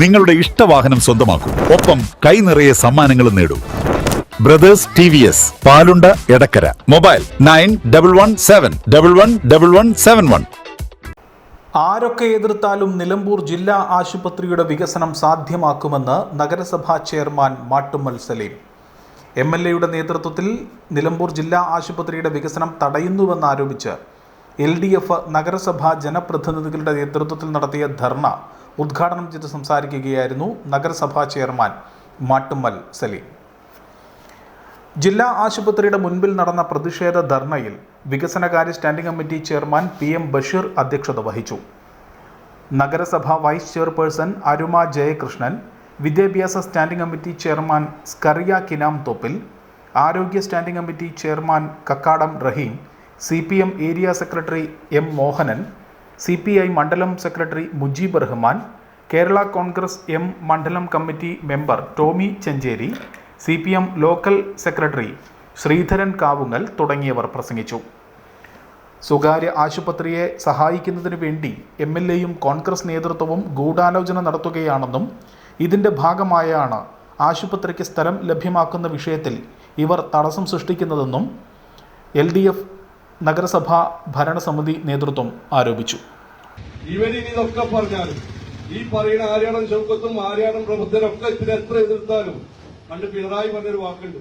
നിങ്ങളുടെ ഇഷ്ടവാഹനം സ്വന്തമാക്കൂ. ഒപ്പം കൈ നിറയെ സമ്മാനങ്ങളും നേടൂ. Brothers T V S Palunda Edakkara. Mobile nine double one seven double one double one seven one ആരൊക്കെ എതിർത്താലും നിലമ്പൂർ ജില്ലാ ആശുപത്രിയുടെ വികസനം സാധ്യമാക്കുമെന്ന് നഗരസഭാ chairman Mattummal Saleem. M L എയുടെ നേതൃത്വത്തിൽ നിലമ്പൂർ ജില്ലാ ആശുപത്രിയുടെ വികസനം തടയുന്നുവെന്നാരോപിച്ച് എൽ ഡി എഫ് നഗരസഭാ ജനപ്രതിനിധികളുടെ നേതൃത്വത്തിൽ നടത്തിയ ധർണ ഉദ്ഘാടനം ചെയ്ത് സംസാരിക്കുകയായിരുന്നു നഗരസഭാ ചെയർമാൻ മാട്ടുമ്മൽ സലീം. ജില്ലാ ആശുപത്രിയുടെ മുൻപിൽ നടന്ന പ്രതിഷേധ ധർണയിൽ വികസനകാര്യ standing committee chairman P M Basheer അധ്യക്ഷത വഹിച്ചു. നഗരസഭ വൈസ് ചെയർപേഴ്സൺ അരുമ ജയകൃഷ്ണൻ വിദ്യാഭ്യാസ standing committee chairman Skaria Kinamthoppil ആരോഗ്യ standing committee chairman Kakkadam Raheem C area secretary M Mohanan C P I മണ്ഡലം സെക്രട്ടറി മുജീബ് റഹ്മാൻ കേരള കോൺഗ്രസ് എം മണ്ഡലം committee member Tomy Chencheri C P M local secretary Sreedharan Kavungal തുടങ്ങിയവർ പ്രസംഗിച്ചു. സ്വകാര്യ ആശുപത്രിയെ സഹായിക്കുന്നതിന് വേണ്ടി M L എയും കോൺഗ്രസ് നേതൃത്വവും ഗൂഢാലോചന നടത്തുകയാണെന്നും ഇതിന്റെ ഭാഗമായാണ് ആശുപത്രിക്ക് സ്ഥലം ലഭ്യമാക്കുന്ന വിഷയത്തിൽ ഇവർ തടസ്സം സൃഷ്ടിക്കുന്നതെന്നും എൽ ഡി എഫ് നഗരസഭാ ഭരണസമിതി നേതൃത്വം ആരോപിച്ചു. ഇവരിതൊക്കെ പറഞ്ഞാലും ഈ പറയുന്ന ആര്യാടൻ ചൗക്കത്തും ആര്യാടൻ പ്രബുദ്ധനൊക്കെ ഇതിന് എത്ര എതിർത്താലും പണ്ട് പിണറായി പറഞ്ഞൊരു വാക്കുണ്ട്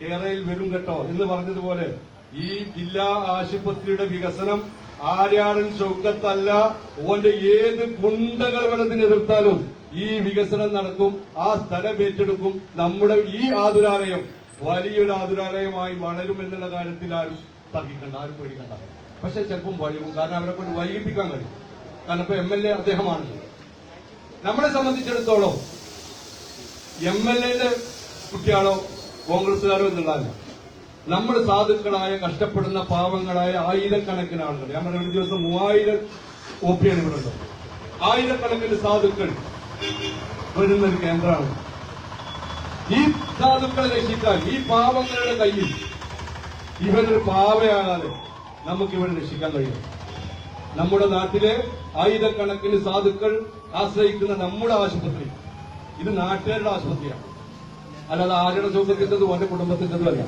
കേരളയിൽ വരും കേട്ടോ എന്ന് പറഞ്ഞതുപോലെ ഈ ജില്ലാ ആശുപത്രിയുടെ വികസനം ആര്യാടൻ ചൗക്കത്തല്ല ഓന്റെ ഏത് കുണ്ടകൾ വേണത്തിന് എതിർത്താലും ഈ വികസനം നടക്കും ആ സ്ഥലം ഏറ്റെടുക്കും നമ്മുടെ ഈ ആതുരാലയം വലിയൊരു ആതുരാലയമായി വളരും എന്നുള്ള കാര്യത്തിൽ ആരും തർക്കിക്കണ്ട ആരും പേടിക്കണ്ട. പക്ഷെ ചിലപ്പം വഴിവും കാരണം അവരെ കൊണ്ട് വൈകിപ്പിക്കാൻ കഴിയും. കാരണം ഇപ്പൊ എം എൽ എ അദ്ദേഹമാണ്. നമ്മളെ സംബന്ധിച്ചിടത്തോളം എം എൽ എന്റെ കുട്ടിയാണോ കോൺഗ്രസ്സുകാരോ എന്നുള്ളതല്ല. നമ്മൾ സാധുക്കളായ കഷ്ടപ്പെടുന്ന പാവങ്ങളായ ആയിരക്കണക്കിന് ആളുകൾ. ഞാൻ പറഞ്ഞ ഒരു ദിവസം മൂവായിരം ഒ ആണ് ഇവിടെ ഉള്ളത്. ആയിരക്കണക്കിന് സാധുക്കൾ വരുന്ന ഒരു കേന്ദ്രമാണ്. ഈ സാധുക്കളെ രക്ഷിക്കാൻ ഈ പാവങ്ങളുടെ കയ്യിൽ ഇവനൊരു പാവയാകാതെ നമുക്ക് ഇവനെ രക്ഷിക്കാൻ കഴിയും. നമ്മുടെ നാട്ടിലെ ആയിരക്കണക്കിന് സാധുക്കൾ ആശ്രയിക്കുന്ന നമ്മുടെ ആശുപത്രി ഇത് നാട്ടുകാരുടെ ആശുപത്രിയാണ്. അല്ലാതെ ആരുടെ ചൗക്കത്തിന്റെതും അവന്റെ കുടുംബത്തിന്റെതല്ല അല്ല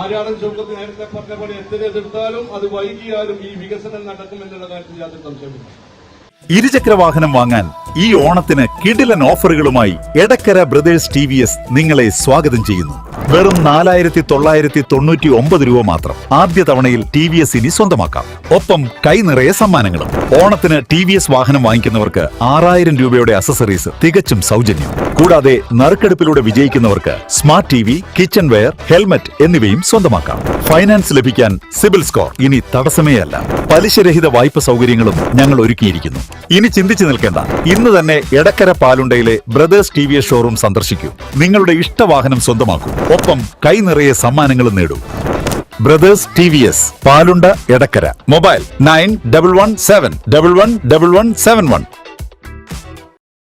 ആര്യാടൻ ചൗക്കത്ത് നേരത്തെ പറഞ്ഞ പോലെ എത്ര എതിർത്താലും അത് വൈകിയാലും ഈ വികസനം നടക്കുമെന്നുള്ള കാര്യത്തിൽ യാതൊരു സംശയമില്ല ഇരുചക്ര വാഹനം വാങ്ങാൻ ഈ ഓണത്തിന് കിടിലൻ ഓഫറുകളുമായി എടക്കര ബ്രദേഴ്സ് ടി നിങ്ങളെ സ്വാഗതം ചെയ്യുന്നു. വെറും നാലായിരത്തി തൊള്ളായിരത്തി തൊണ്ണൂറ്റി ഒമ്പത് രൂപ മാത്രം ആദ്യ തവണയിൽ ടി വി എസ് ഇനി സ്വന്തമാക്കാം. ഒപ്പം കൈ നിറയെ സമ്മാനങ്ങളും. ഓണത്തിന് ടി വി എസ് വാഹനം വാങ്ങിക്കുന്നവർക്ക് ആറായിരം രൂപയുടെ അസസറീസ് തികച്ചും സൗജന്യം. കൂടാതെ നറുക്കെടുപ്പിലൂടെ വിജയിക്കുന്നവർക്ക് smart T V kitchen ware helmet എന്നിവയും സ്വന്തമാക്കാം. ഫൈനാൻസ് ലഭിക്കാൻ സിബിൽ സ്കോർ ഇനി തടസ്സമേ അല്ല പലിശരഹിത വായ്പ സൗകര്യങ്ങളും ഞങ്ങൾ ഒരുക്കിയിരിക്കുന്നു. ഇനി ചിന്തിച്ചു നിൽക്കേണ്ട ഇന്ന് തന്നെ Edakkara പാലുണ്ടയിലെ Brothers T V S showroom സന്ദർശിക്കൂ. നിങ്ങളുടെ ഇഷ്ടവാഹനം സ്വന്തമാക്കൂ. ഒപ്പം കൈ നിറയെ സമ്മാനങ്ങളും നേടൂ. Brothers T V S Palunda Edakkara. Mobile nine double one seven double one double one seven one.